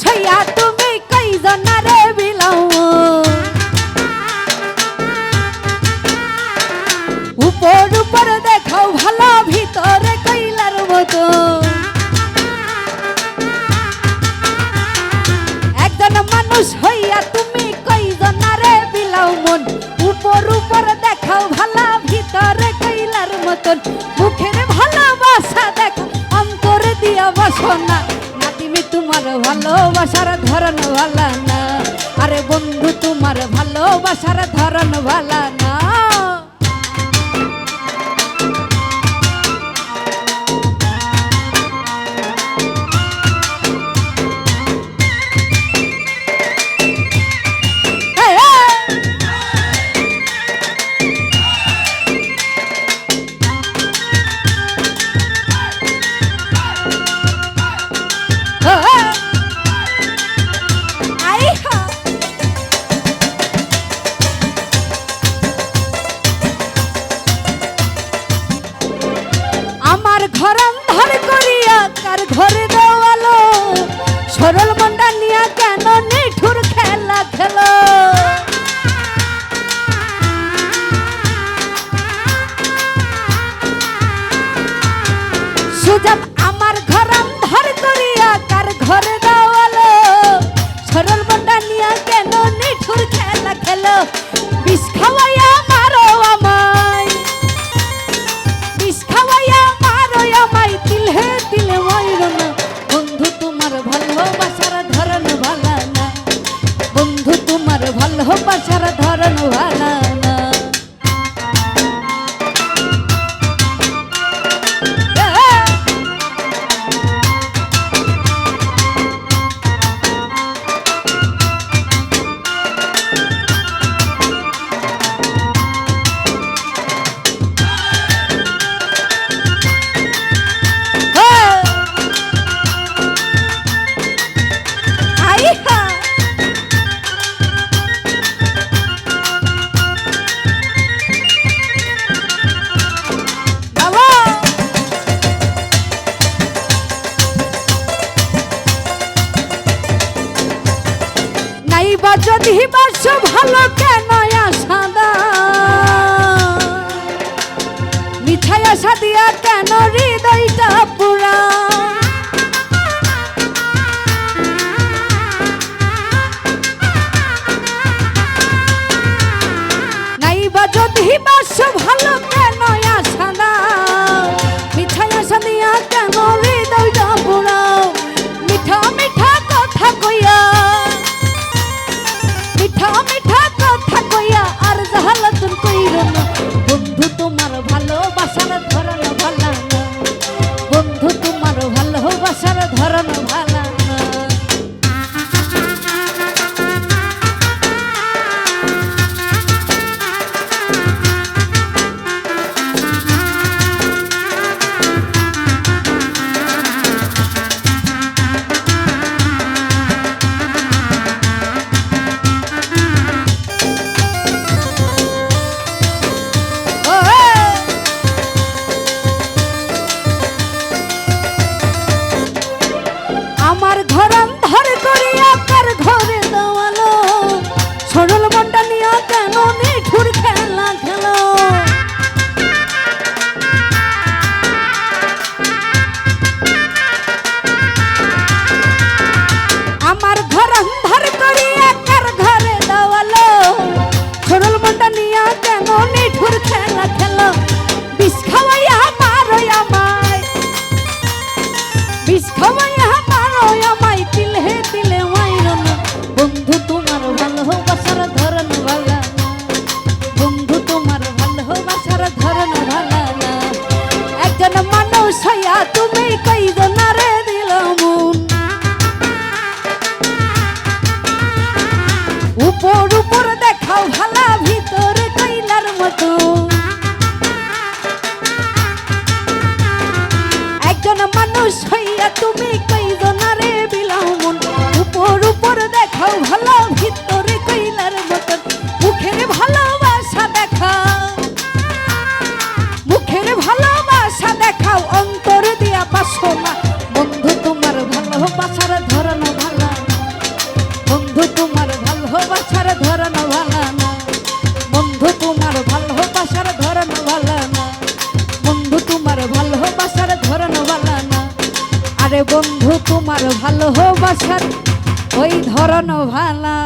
সইয়া তুমি কই জনারে বিলাও? উপর উপর দেখাও ভালো, ভিতরে কইলার মতো। একজন মানুষ হইয়া তুমি কই রে বিলাও মন? উপর উপর দেখাও ভালো, ভিতরে কইলার মতন। মুখের ভালোবাসা দেখো, অন্তর দিয়া বসো না ভালোবাসার ধরন ভালা না। আরে বন্ধু তোমার ভালোবাসার ধরন ভালা না। তার ঘরে কেন হৃদয়টা পুরা? জানাবো তুমি কইব না রে দিলাম। উপর তোমার ভালোবাসার ওই ধরন ভালো।